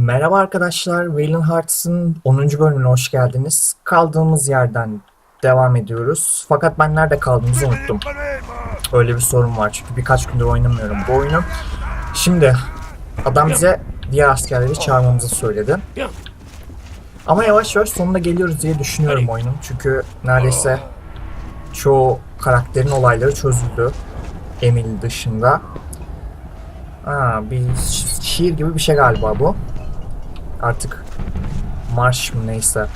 Merhaba arkadaşlar, Wayland Hearts'ın 10. bölümüne hoş geldiniz. Kaldığımız yerden devam ediyoruz. Fakat ben nerede kaldığımızı unuttum. Öyle bir sorun var çünkü birkaç gündür oynamıyorum bu oyunu. Şimdi adam bize diğer askerleri çağırmamızı söyledi. Ama yavaş yavaş sonunda geliyoruz diye düşünüyorum oyunun. Çünkü neredeyse çoğu karakterin olayları çözüldü. Emil dışında. Ha, bir şi- şiir gibi bir şey galiba bu. Artık marş mı neyse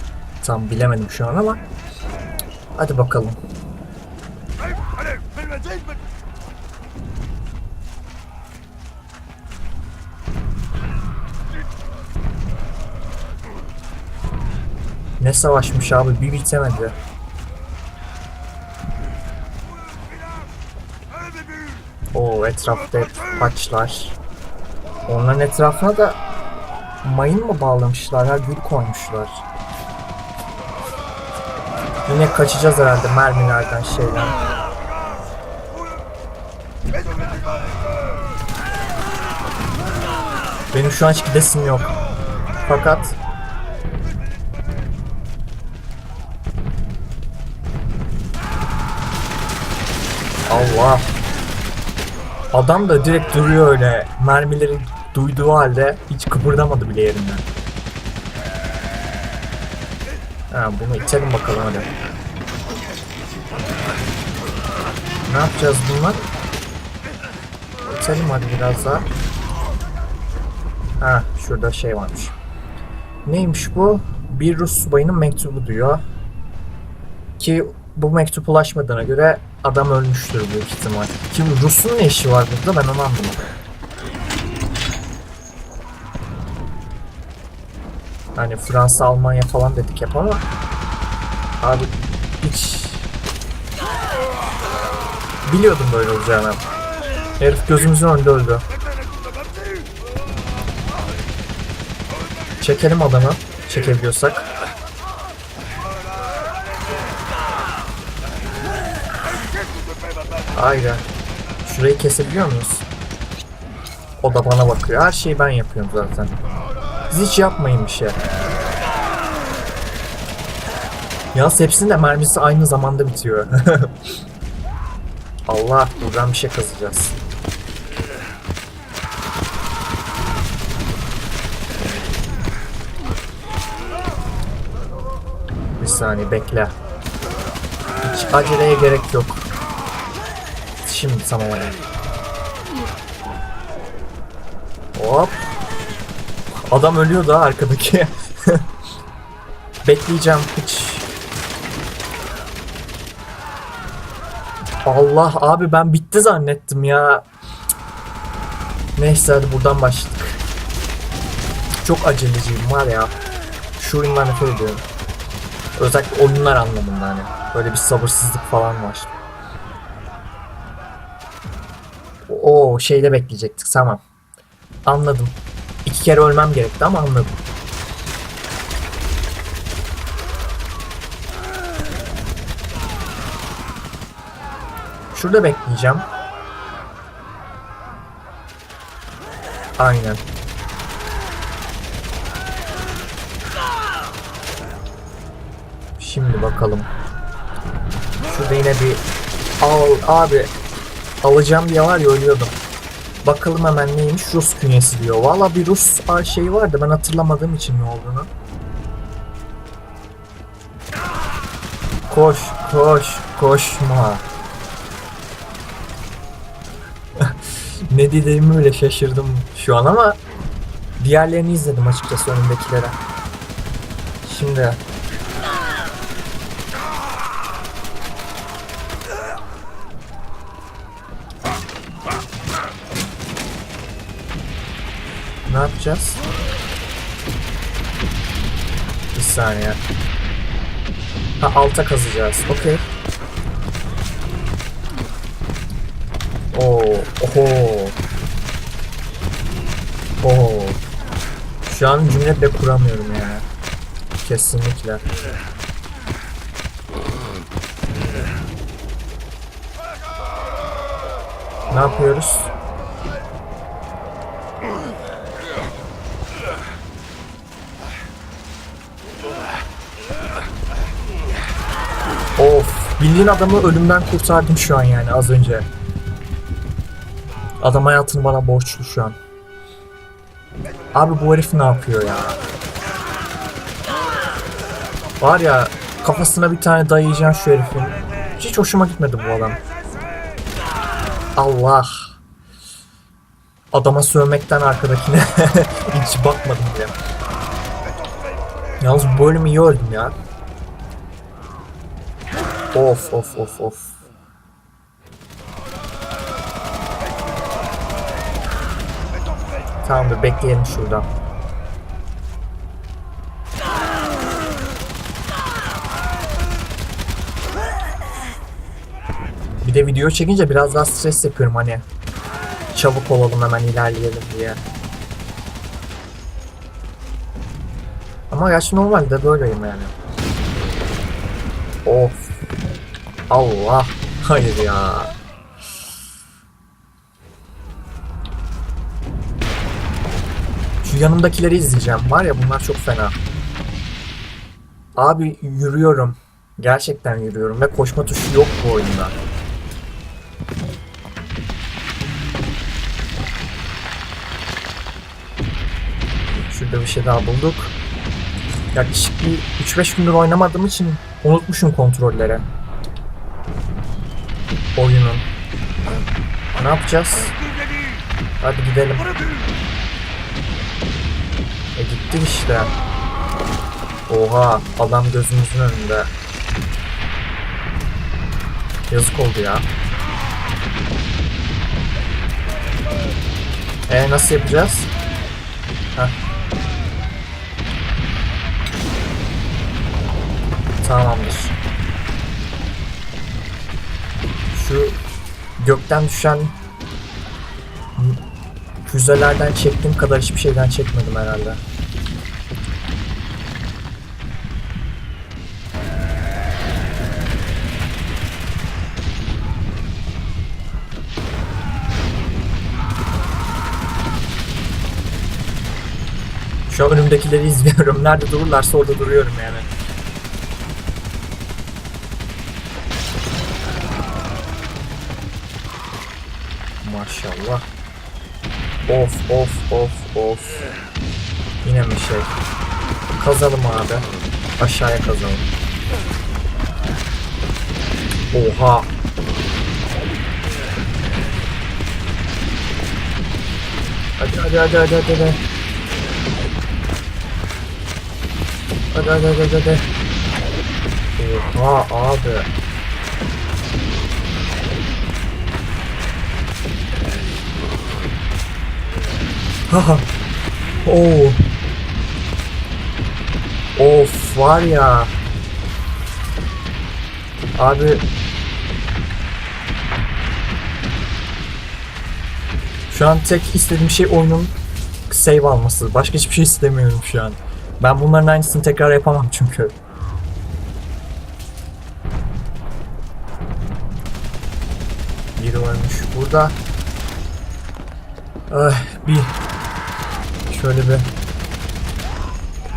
tam bilemedim şu an ama hadi bakalım. Ne savaşmış abi bir bitemedi. O etrafta hep haçlar. Onların etrafına da mayın mı bağlamışlar ya gül koymuşlar. Yine kaçacağız herhalde mermilerden şeyden. Benim şu an hiç gidesim yok. Fakat Allah. Adam da direkt duruyor öyle. Mermileri duyduğu halde hiç kıpırdamadı bile yerinden. Ha, bunu itelim bakalım hadi. Ne yapacağız bunlar? İtelim hadi biraz daha. Ha, şurada şey varmış. Neymiş bu? Bir Rus subayının mektubu diyor. Ki bu mektup ulaşmadığına göre adam ölmüştür büyük ihtimal. Ki Rus'un ne işi var burada ben onu anlamadım. Hani Fransa, Almanya falan dedik hep ama abi hiç biliyordum böyle olacağını. Herif gözümüzün önünde öldü. Çekelim adamı. Çekebiliyorsak. Aynen. Şurayı kesebiliyor muyuz? O da bana bakıyor. Her şeyi ben yapıyorum zaten. Siz hiç yapmayın bir şey. Yalnız hepsinin de mermisi aynı zamanda bitiyor. Allah buradan bir şey kazacağız. Bir saniye bekle. Hiç aceleye gerek yok. Şimdi tamam hadi. Hop. Adam ölüyor da arkadaki. Bekleyeceğim hiç. Allah abi ben bitti zannettim ya. Neyse hadi buradan başladık. Çok aceleciyim var ya. Şu oyundan nefret ediyorum. Özellikle oyunlar anlamında hani. Böyle bir sabırsızlık falan var. O şeyde bekleyecektik tamam. Anladım. İki kere ölmem gerekti ama anladım. Şurada bekleyeceğim. Aynen. Şimdi bakalım. Şurada yine bir al abi alacağım diye var ya ölüyordum. Bakalım hemen neymiş Rus künyesi diyor. Valla bir Rus şey vardı ben hatırlamadığım için ne olduğunu. Koş koş koşma. ne dediğimi bile şaşırdım şu an ama diğerlerini izledim açıkçası önündekilere. Şimdi ne yapacağız? Bir saniye. Ha alta kazacağız. Okey. Oo, oho. Oo. Şu an cümle bile kuramıyorum ya. Kesinlikle. Ne yapıyoruz? Bildiğin adamı ölümden kurtardım şu an yani az önce. Adam hayatını bana borçlu şu an. Abi bu herif ne yapıyor ya? Var ya kafasına bir tane dayayacaksın şu herifin. Hiç hoşuma gitmedi bu adam. Allah. Adama sövmekten arkadakine hiç bakmadım bile. Yalnız bu bölüm iyi öldüm ya. Of of of of. Tamamdır bekleyelim şurada. Bir de video çekince biraz daha stres yapıyorum hani. Çabuk olalım hemen ilerleyelim diye. Ama gerçi normalde böyleyim yani. Of. Allah. Hayır ya. Şu yanımdakileri izleyeceğim. Var ya bunlar çok fena. Abi yürüyorum. Gerçekten yürüyorum ve koşma tuşu yok bu oyunda. Şurada bir şey daha bulduk. Yaklaşık bir 3-5 gündür oynamadığım için unutmuşum kontrolleri. Oyunun. Ne yapacağız? Hadi gidelim. E gittik işte. Oha adam gözümüzün önünde. Yazık oldu ya. E nasıl yapacağız? Heh. Tamamdır. Gökten düşen füzelerden çektiğim kadar hiçbir şeyden çekmedim herhalde. Şu an önümdekileri izliyorum. Nerede dururlarsa orada duruyorum yani. Of of of of. Yine bir şey. Kazalım abi. Aşağıya kazalım. Oha. Hadi hadi hadi hadi hadi. hadi. Hadi hadi hadi hadi. Oha abi. Haha. Oo. Of var ya. Abi. Şu an tek istediğim şey oyunun save alması. Başka hiçbir şey istemiyorum şu an. Ben bunların aynısını tekrar yapamam çünkü. Biri varmış burada. Ah, bir şöyle bir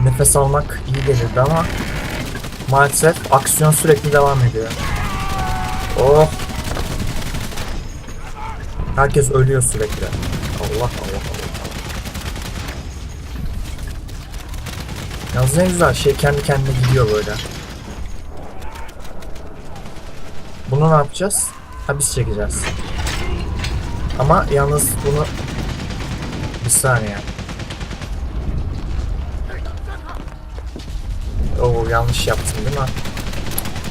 nefes almak iyi gelirdi ama maalesef aksiyon sürekli devam ediyor. Oh. Herkes ölüyor sürekli. Allah Allah Allah. Yalnız ne güzel şey kendi kendine gidiyor böyle. Bunu ne yapacağız? Ha biz çekeceğiz. Ama yalnız bunu bir saniye. Yanlış yaptım değil mi?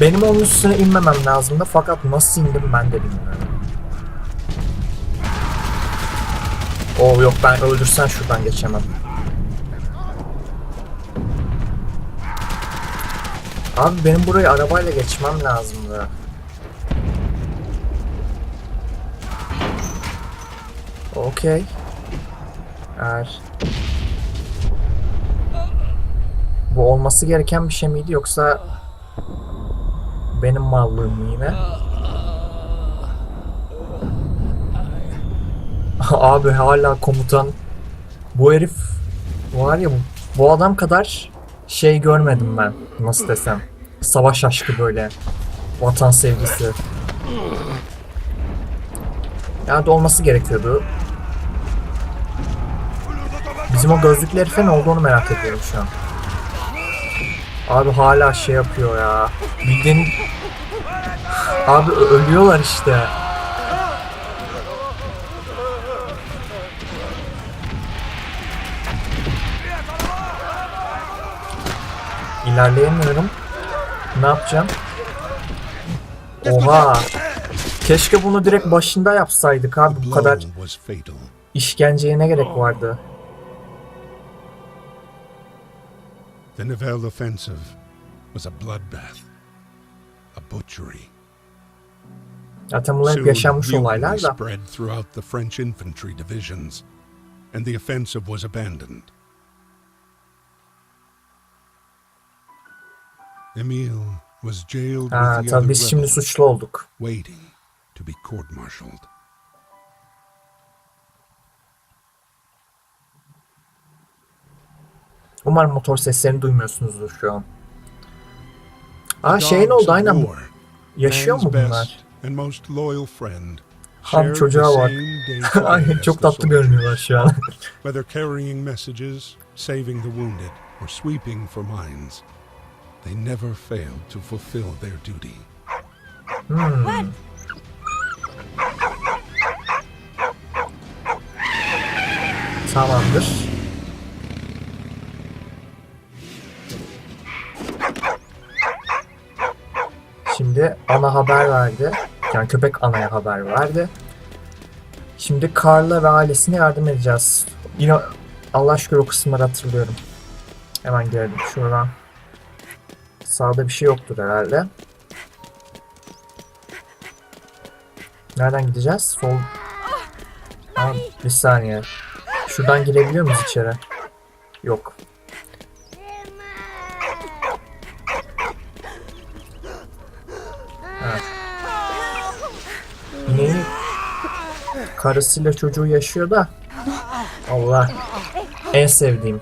Benim onun üstüne inmemem lazımdı fakat nasıl indim ben de bilmiyorum. Oo yok ben öldürsen şuradan geçemem. Abi benim burayı arabayla geçmem lazımdı. Okey. Eğer bu olması gereken bir şey miydi yoksa benim mallığım mı yine? Abi hala komutan bu herif var ya bu, bu adam kadar şey görmedim ben nasıl desem savaş aşkı böyle Vatan sevgisi. Yani olması gerekiyordu. Bizim o gözlüklü herife ne olduğunu merak ediyorum şu an. Abi hala şey yapıyor ya. Bildiğin... Abi ölüyorlar işte. İlerleyemiyorum. Ne yapacağım? Oha. Keşke bunu direkt başında yapsaydık abi bu kadar işkenceye ne gerek vardı? The Nivelle offensive was a bloodbath, a butchery. Zaten bunlar hep Soon, yaşanmış olaylar da. spread throughout the French infantry divisions, and the offensive was abandoned. Emile was jailed with the tabii other rebels, waiting to be court-martialed. Umarım motor seslerini duymuyorsunuzdur şu an. Aa şeyin dogs oldu aynen. Yaşıyor mu bunlar? Ham çocuğa bak. Aynen çok tatlı görünüyorlar şu an. Whether carrying messages, saving the wounded, or sweeping for mines, they never failed to fulfill their duty. Hmm. Tamamdır. Ana haber verdi. Yani köpek anaya haber verdi. Şimdi Karla ve ailesine yardım edeceğiz. Yine Allah şükür o kısımları hatırlıyorum. Hemen geldim şuradan. Sağda bir şey yoktur herhalde. Nereden gideceğiz? Sol. Aa, bir saniye. Şuradan girebiliyor muyuz içeri? Yok. Karısıyla çocuğu yaşıyor da Allah en sevdiğim.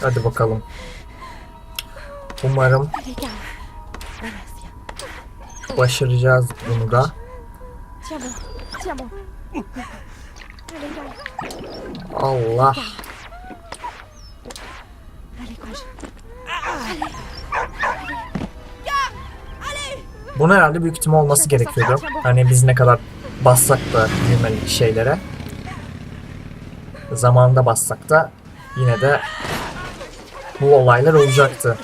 Hadi bakalım. Umarım başaracağız bunu da. Allah. Bunun herhalde büyük ihtimal olması gerekiyordu. Hani biz ne kadar bassak da büyümeli şeylere. Zamanında bassak da yine de bu olaylar olacaktı.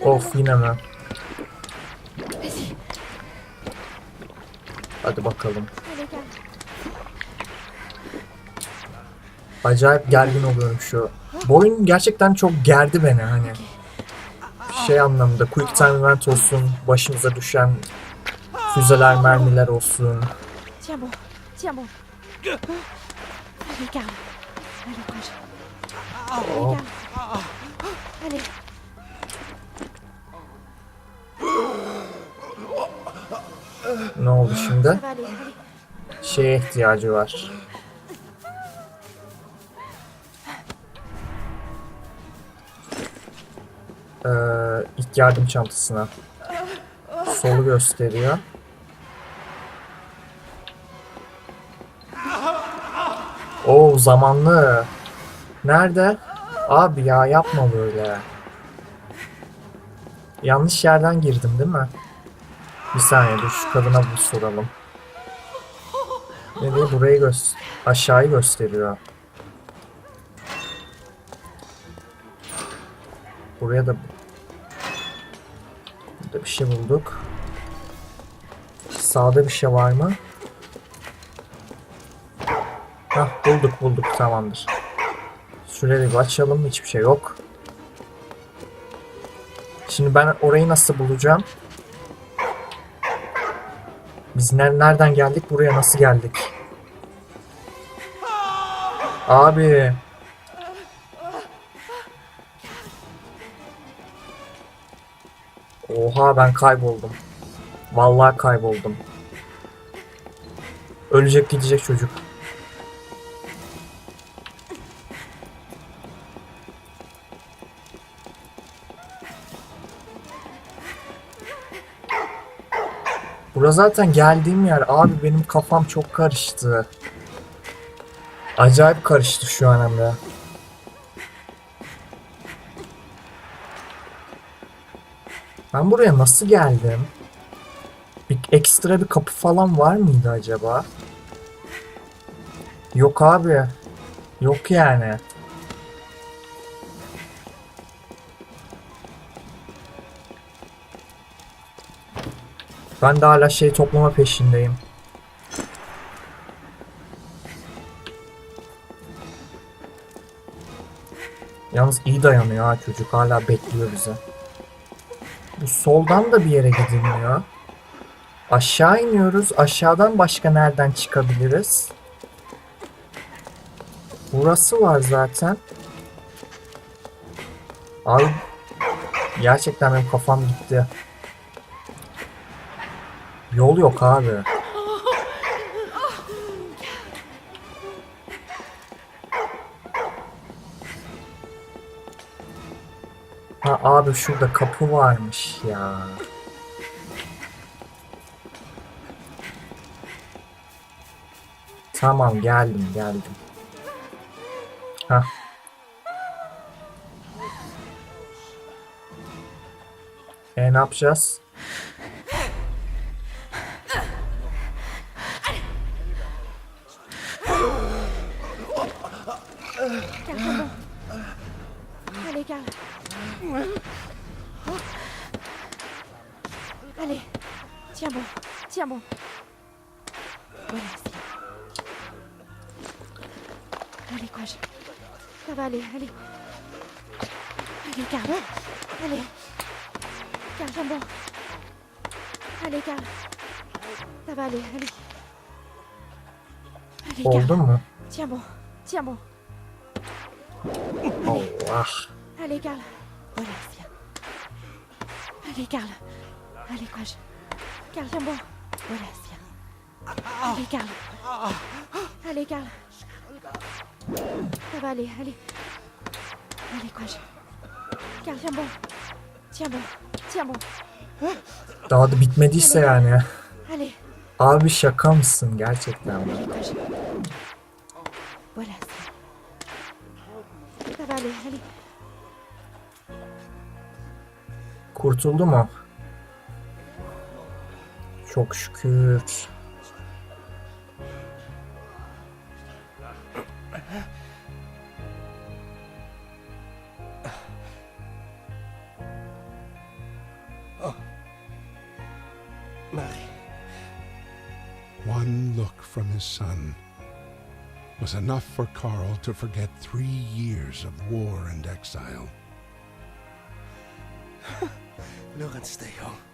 Of yine mi? Hadi bakalım. Acayip gergin oluyorum şu. Bu oyun gerçekten çok gerdi beni hani. Şey anlamında quick time event olsun, başımıza düşen füzeler, mermiler olsun. Oh. Ne oldu şimdi? Şeye ihtiyacı var. Ee, ilk yardım çantasına. Solu gösteriyor. Oo zamanlı. Nerede? Abi ya yapma böyle. Yanlış yerden girdim değil mi? Bir saniye dur şu kadına bir soralım. Nereye burayı göster aşağıyı gösteriyor. Buraya da Burada bir şey bulduk. Sağda bir şey var mı? Hah bulduk bulduk tamamdır. Bir açalım hiçbir şey yok. Şimdi ben orayı nasıl bulacağım? Biz ner- nereden geldik buraya nasıl geldik? Abi. Oha ben kayboldum. Vallahi kayboldum. Ölecek gidecek çocuk. Bura zaten geldiğim yer. Abi benim kafam çok karıştı. Acayip karıştı şu an hem de. Ben buraya nasıl geldim? Bir ekstra bir kapı falan var mıydı acaba? Yok abi. Yok yani. Ben de hala şey toplama peşindeyim. Yalnız iyi dayanıyor ha çocuk hala bekliyor bizi. Bu soldan da bir yere gidilmiyor. Aşağı iniyoruz. Aşağıdan başka nereden çıkabiliriz? Burası var zaten. Abi gerçekten benim kafam gitti. Yol yok abi. Abi şurada kapı varmış ya. Tamam geldim geldim. Ha. E ne yapacağız? Tiens bon, tiens bon. Voilà. Allez, courage. Ça va aller, allez. Allez, Carl. Allez. Carl, tiens bon. Allez, Carl. Ça va aller, allez. Allez, Carl. Tiens bon, tiens bon. Allah. Allez, Carl. Voilà. Allez, Carl. Allez. Carl, tiens bon. Voilà, bien. Allez, Carl. Allez, Carl. Ça va aller, allez. Allez, courage. Carl, tiens bon. Tiens bon. Tiens bon. Daha da bitmediyse yani. Abi şaka mısın gerçekten. Voilà. Ça va aller, allez. Kurtuldu mu? Çok şükür. Marie. One look from his son was enough for Carl to forget three years of war and exile. Lorenz, stay home.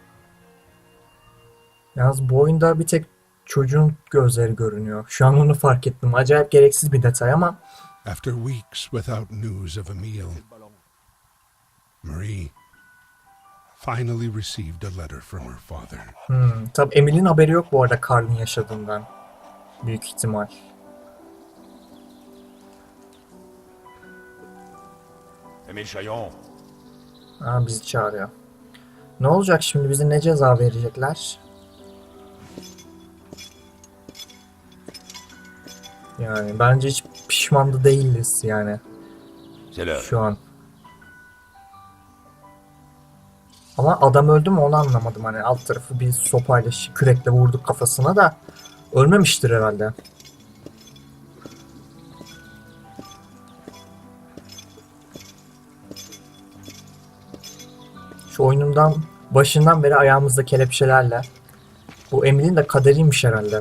Yalnız bu oyunda bir tek çocuğun gözleri görünüyor. Şu an onu fark ettim. Acayip gereksiz bir detay ama After weeks without news of Emil, Marie finally received a letter from her father. hmm, tabii Emil'in haberi yok bu arada Carl'ın yaşadığından. Büyük ihtimal. Émile Chaillon, Ha, bizi çağırıyor. Ne olacak şimdi? Bize ne ceza verecekler? Yani bence hiç pişman da değiliz yani l'heure. şu an. Ama adam öldü mü onu anlamadım. Hani alt tarafı bir sopayla, kürekle vurduk kafasına da ölmemiştir herhalde. Şu oyunundan başından beri ayağımızda kelepçelerle. Bu Emil'in de kaderiymiş herhalde.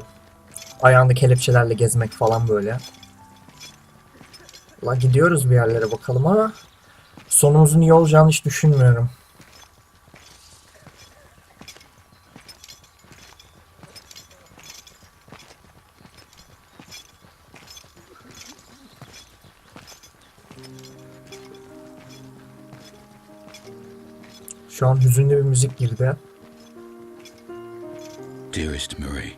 Ayağında kelepçelerle gezmek falan böyle. La gidiyoruz bir yerlere bakalım ama sonumuzun iyi olacağını hiç düşünmüyorum. Şu an hüzünlü bir müzik girdi. Dearest Marie,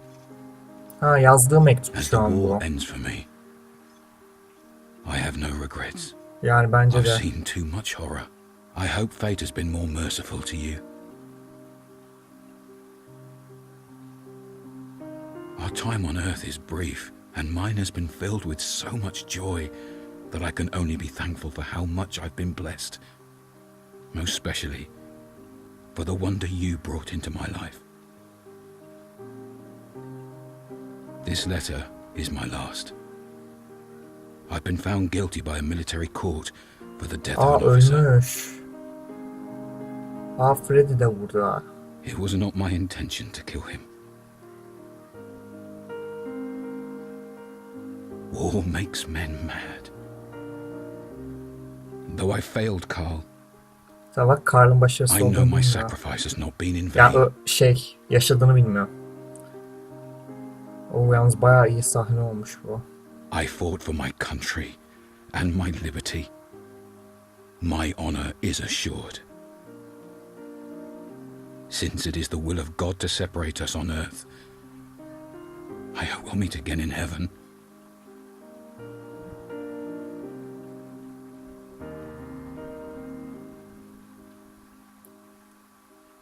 Ha yazdığı mektup as the şu an bu. war ends for me, I have no regrets. Yani bence I've de. seen too much horror. I hope fate has been more merciful to you. Our time on Earth is brief, and mine has been filled with so much joy that I can only be thankful for how much I've been blessed. Most especially for the wonder you brought into my life. This letter is my last. I've been found guilty by a military court for the death Aa of an ah, officer. ölmüş. Aa ah, Freddy de burada. It was not my intention to kill him. War makes men mad. Though I failed Carl, Ta bak Karl'ın başarısı I know olduğunu my bilmiyor. sacrifice has not been in Ya vain. o şey yaşadığını bilmiyor. O yalnız bayağı iyi sahne olmuş bu. I fought for my country and my liberty. My honor is assured. Since it is the will of God to separate us on earth, I hope we'll meet again in heaven.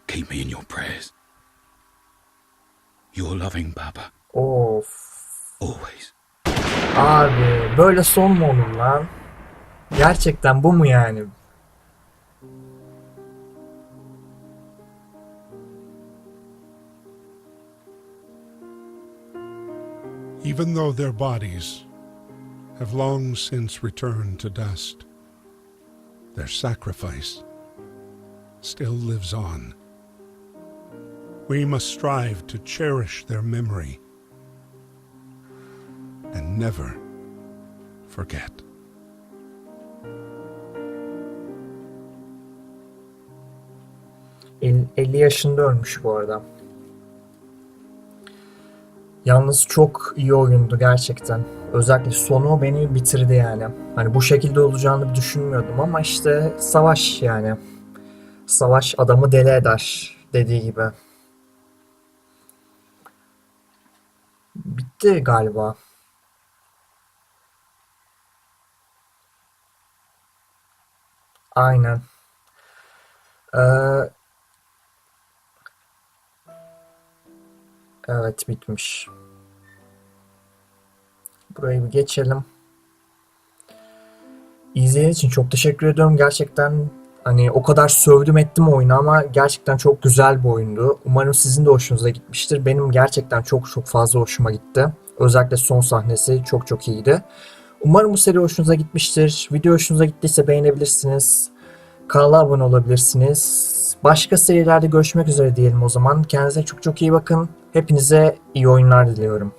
Keep me in your prayers. Your loving Papa, Of. always. Abi böyle son mu olur lan? Gerçekten bu mu yani? Even though their bodies have long since returned to dust, their sacrifice still lives on. We must strive to cherish their memory and never forget. El- 50 yaşında ölmüş bu arada. Yalnız çok iyi oyundu gerçekten. Özellikle sonu beni bitirdi yani. Hani bu şekilde olacağını düşünmüyordum ama işte savaş yani. Savaş adamı deli eder dediği gibi. Bitti galiba. Aynen. Ee, evet bitmiş. Burayı bir geçelim. İzlediğiniz için çok teşekkür ediyorum. Gerçekten hani o kadar sövdüm ettim oyunu ama gerçekten çok güzel bir oyundu. Umarım sizin de hoşunuza gitmiştir. Benim gerçekten çok çok fazla hoşuma gitti. Özellikle son sahnesi çok çok iyiydi. Umarım bu seri hoşunuza gitmiştir. Video hoşunuza gittiyse beğenebilirsiniz. Kanala abone olabilirsiniz. Başka serilerde görüşmek üzere diyelim o zaman. Kendinize çok çok iyi bakın. Hepinize iyi oyunlar diliyorum.